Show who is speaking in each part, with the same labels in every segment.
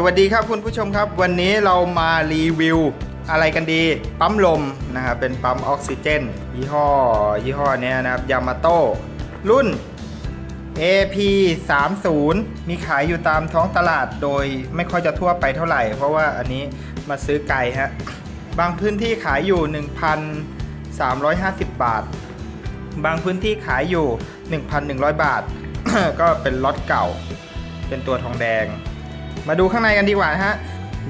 Speaker 1: สวัสดีครับคุณผู้ชมครับ วันนี้เรามารีวิวอะไรกันดี ปั๊มลมนะครับเป็นปั๊มออกซิเจน ยี่ห้อ ยี่ห้อนี้นะครับยามาโต้รุ่น AP 3 0มีขายอยู่ตามท้องตลาดโดยไม่ค่อยจะทั่วไปเท่าไหร่ เพราะว่าอันนี้มาซื้อไกลฮะบางพื้นที่ขายอยู่ 1,350 บาท บางพื้นที่ขายอยู่ 1,100 บาท ก็เป็นล็อตเก่า เป็นตัวทองแดง มาดูข้างในกันดีกว่านะฮะ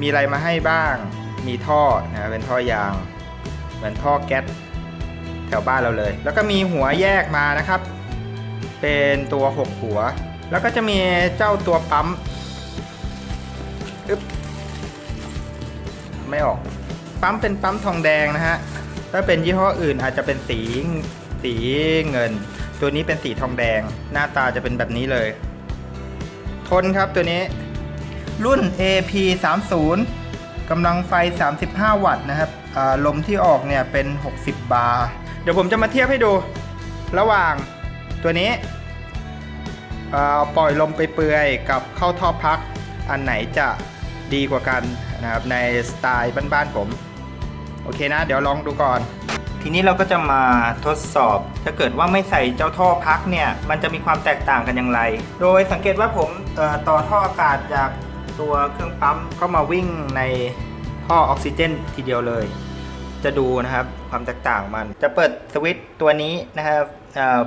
Speaker 1: มีอะไรมาให้บ้าง มีท่อนะเป็นท่อยาง เหมือนท่อแก๊สแถวบ้านเราเลย แล้วก็มีหัวแยกมานะครับ เป็นตัว 6 หัว แล้วก็จะมีเจ้าตัวปั๊มอึ๊บไม่ออก ปั๊มเป็นปั๊มทองแดงนะฮะ ถ้าเป็นยี่ห้ออื่นอาจจะเป็นสีสีเงิน ตัวนี้เป็นสีทองแดง หน้าตาจะเป็นแบบนี้เลย ทนครับตัวนี้ รุ่น AP 3 0กำลังไฟ 35 วัตต์นะครับลมที่ออกเนี่ยเป็น 60 บาร์ เดี๋ยวผมจะมาเทียบให้ดู ระหว่างตัวนี้ปล่อยลมไปเปื่อยกับเข้าท่อพัก อันไหนจะดีกว่ากันนะครับในสไตล์บ้านๆผม โอเคนะ เดี๋ยวลองดูก่อน ทีนี้เราก็จะมาทดสอบ ถ้าเกิดว่าไม่ใส่เจ้าท่อพักเนี่ย มันจะมีความแตกต่างกันอย่างไร โดยสังเกตว่าผมต่อท่ออากาศจาก ตัวเครื่องปั๊มเข้ามาวิ่งในท่อออกซิเจนทีเดียวเลย จะดูนะครับความแตกต่างมัน จะเปิดสวิตช์ตัวนี้นะครับ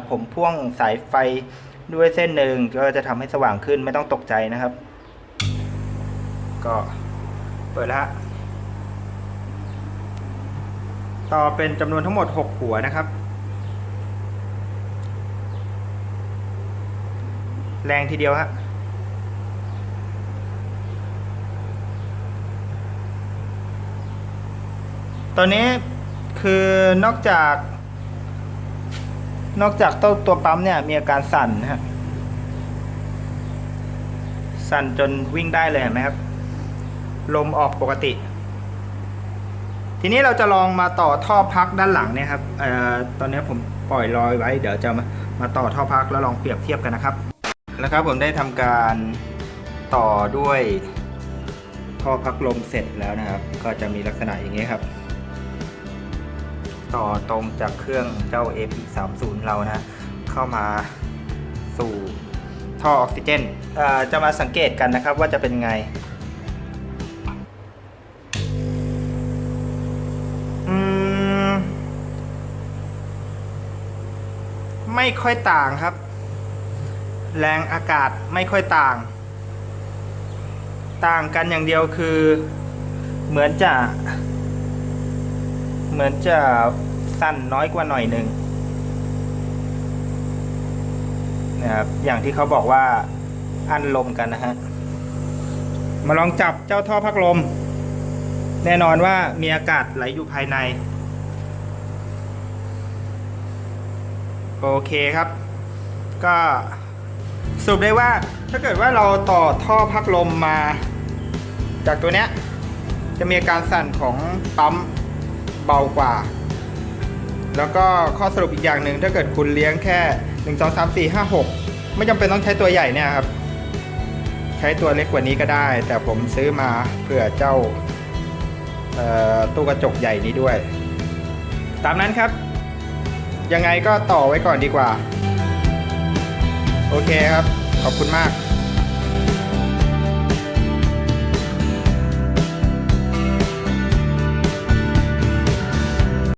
Speaker 1: ผมพ่วงสายไฟด้วยเส้นหนึ่งก็จะทำให้สว่างขึ้นไม่ต้องตกใจนะครับ ก็เปิดแล้วต่อเป็นจำนวนทั้งหมด 6 หัวนะครับ แรงทีเดียวฮะ ตอนนี้คือนอกจาก นอกจากตัวตัวปั๊มเนี่ย มีอาการสั่นนะฮะสั่นจนวิ่งได้เลยเห็นไหมครับ ลมออกปกติ ทีนี้เราจะลองมาต่อท่อพักด้านหลังเนี่ยครับเอ่อตอนนี้ผมปล่อยลอยไว้ เดี๋ยวจะมามาต่อท่อพักแล้วลองเปรียบเทียบกันนะครับ แล้วครับผมได้ทำการต่อด้วยท่อพักลมเสร็จแล้วนะครับ ก็จะมีลักษณะอย่างนี้ครับ ต่อตรงจากเครื่องเจ้า AP30 เรานะเข้ามาสู่ท่อออกซิเจนจะมาสังเกตกันนะครับว่าจะเป็นไงไม่ค่อยต่างครับ แรงอากาศไม่ค่อยต่าง ต่างกันอย่างเดียวคือ เหมือนจะ เหมือนจะสั้นน้อยกว่าหน่อยหนึ่งนะครับอย่างที่เขาบอกว่าอันลมกันนะฮะมาลองจับเจ้าท่อพักลม แน่นอนว่ามีอากาศไหลอยู่ภายใน โอเคครับ ก็สรุปได้ว่าถ้าเกิดว่าเราต่อท่อพักลมมา จากตัวเนี้ยจะมีอาการสั่นของปั๊ม เบากว่า แล้วก็ข้อสรุปอีกอย่างหนึ่งถ้าเกิดคุณเลี้ยงแค่ 1 2 3 4 5 6 ไม่จำเป็นต้องใช้ตัวใหญ่เนี่ยครับ ใช้ตัวเล็กกว่านี้ก็ได้ แต่ผมซื้อมาเพื่อเจ้าตู้กระจกใหญ่นี้ด้วย ตามนั้นครับ ยังไงก็ต่อไว้ก่อนดีกว่า โอเคครับ ขอบคุณมาก